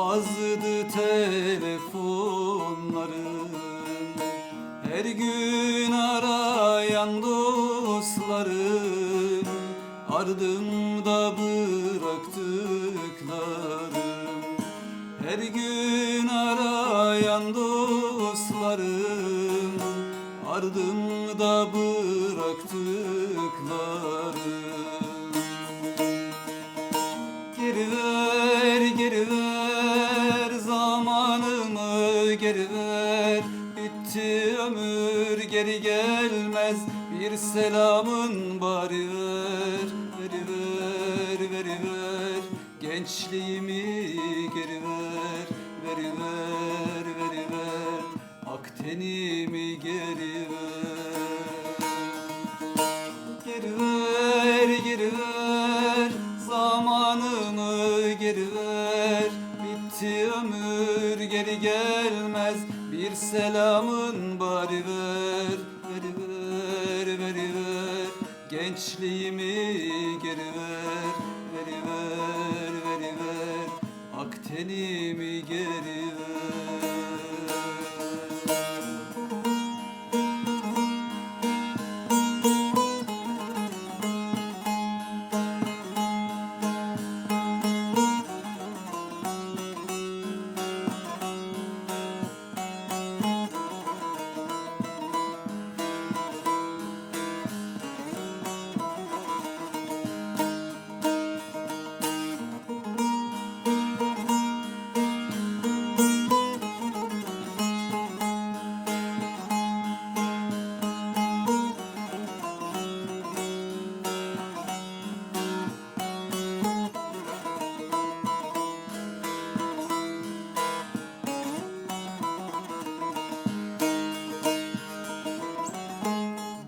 Susmazdı telefonların. Her gün arayan dostlarım Ardımda bıraktıklarım Her gün geri gelmez. Bir selamın bari ver Veri ver, veri ver. Gençliğimi geri ver. Veri ver, veri ver. Ak tenimi geri ver. Geri ver, geri ver. Zamanımı geri ver. Bitti ömür geri gelmez. Bir selamın ver Veri ver, veri ver gençliğimi geri ver. Veri ver, veri ver ak tenimi geri ver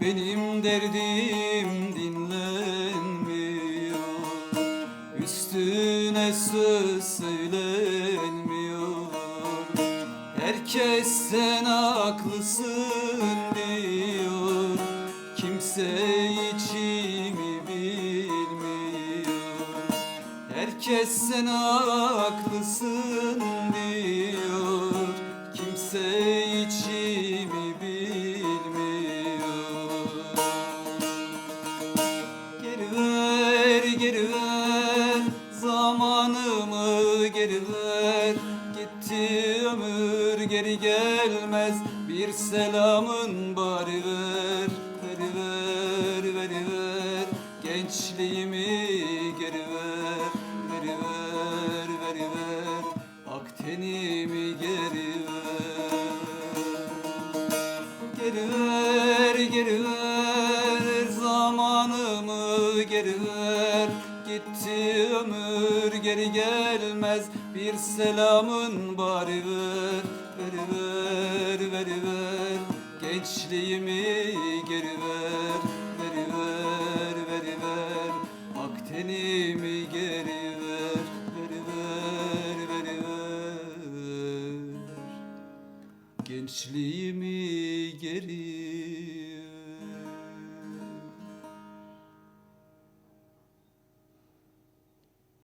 Benim derdim dinlenmiyor. Üstüne söz söylenmiyor. Herkes sen haklısın diyor. Kimse içimi bilmiyor. Herkes sen haklısın diyor geri Gitti ömür geri gelmez. Bir selamın bari ver Veri ver, veri ver. Gençliğimi geri ver Veri ver, veri ver. Ak tenimi geri ver. Geri ver, gelmez. Bir selamın bari ver Veri ver, veri ver. Gençliğimi geri ver Veri ver, veri ver. Ak tenimi geri ver Veri ver, veri ver. Gençliğimi geri